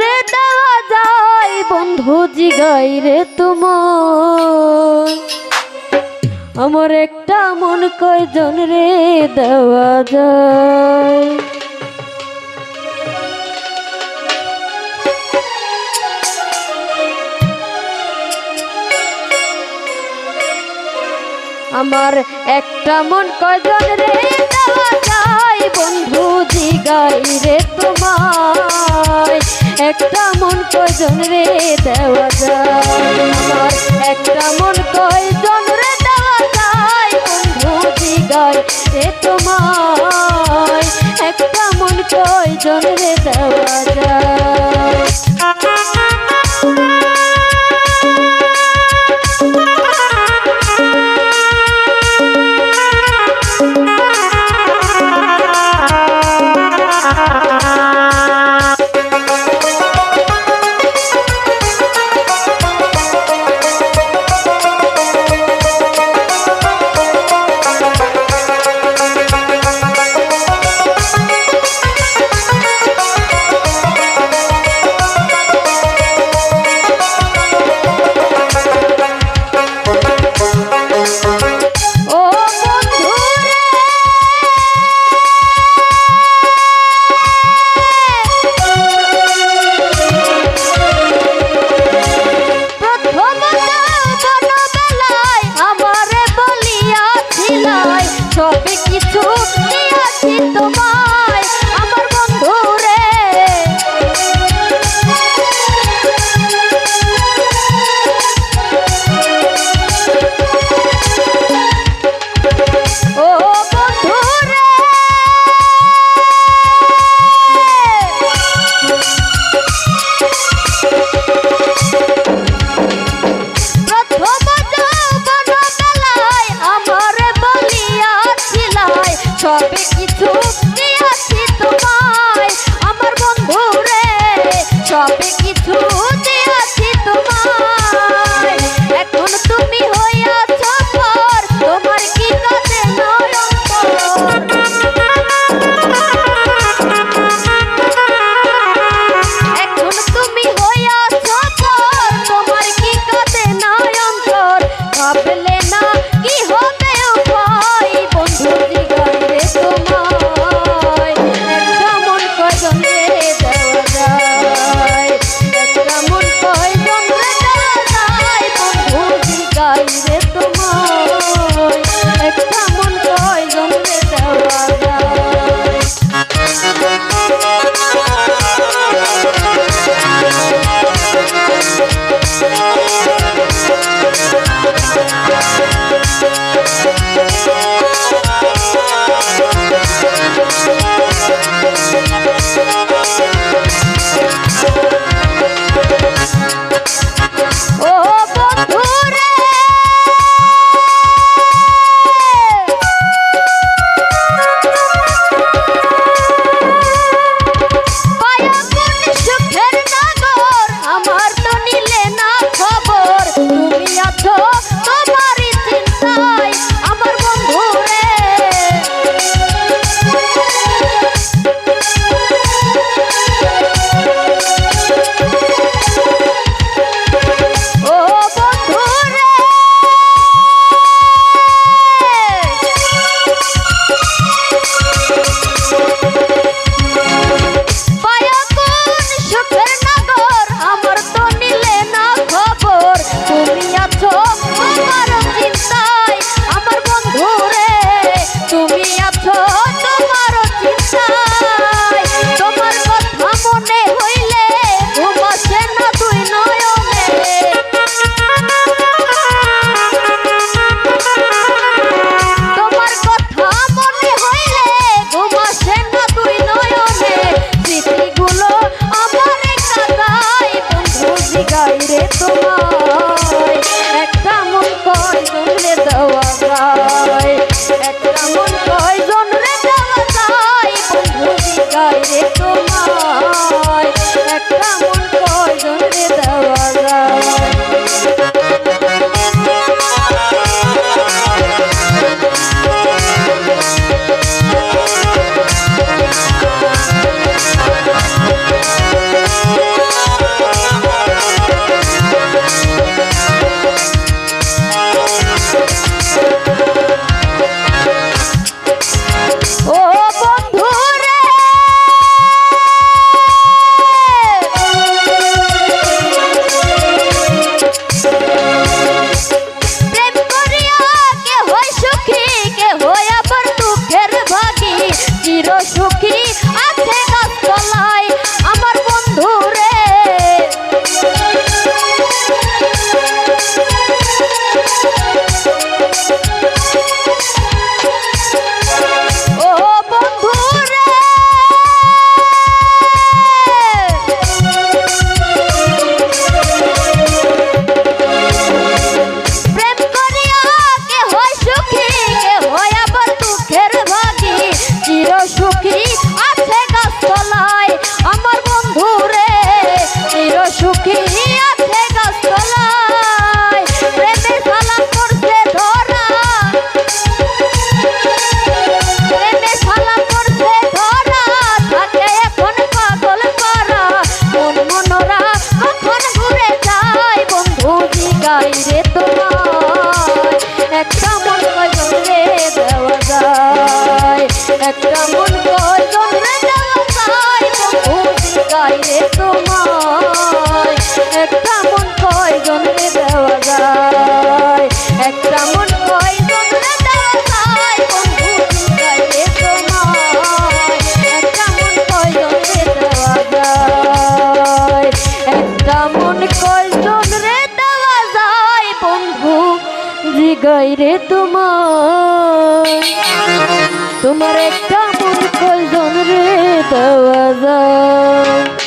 রে দেওয়া যায়, বন্ধু জিগাই রে তোমার। আমার একটা মন কয়জন রে দেওয়া যায়। আমার একটা মন কয়জন রে দেওয়া যায় দেওয়া যায়। মন কয় রে দেওয়া যায় বন্ধু জিগাই রে তোমায় একটা মন কয়জন রে দেওয়া যায় সুখী আছে গাছতলায়। আমার বন্ধু রে চির সুখী আছে গাছতলায়। প্রেমে সালাম করছে ধরা। প্রেমে সালাম করছে ধরা। থাকে এখন পাগল করা। মন মনোরা কখন ঘুরে যায়? বন্ধু জিগাই রে একটা মন দেওয়া যায়? একটা মন জিগাই রে তোমার? তোমার একটা মন কয়জন রে দেওয়া যায়।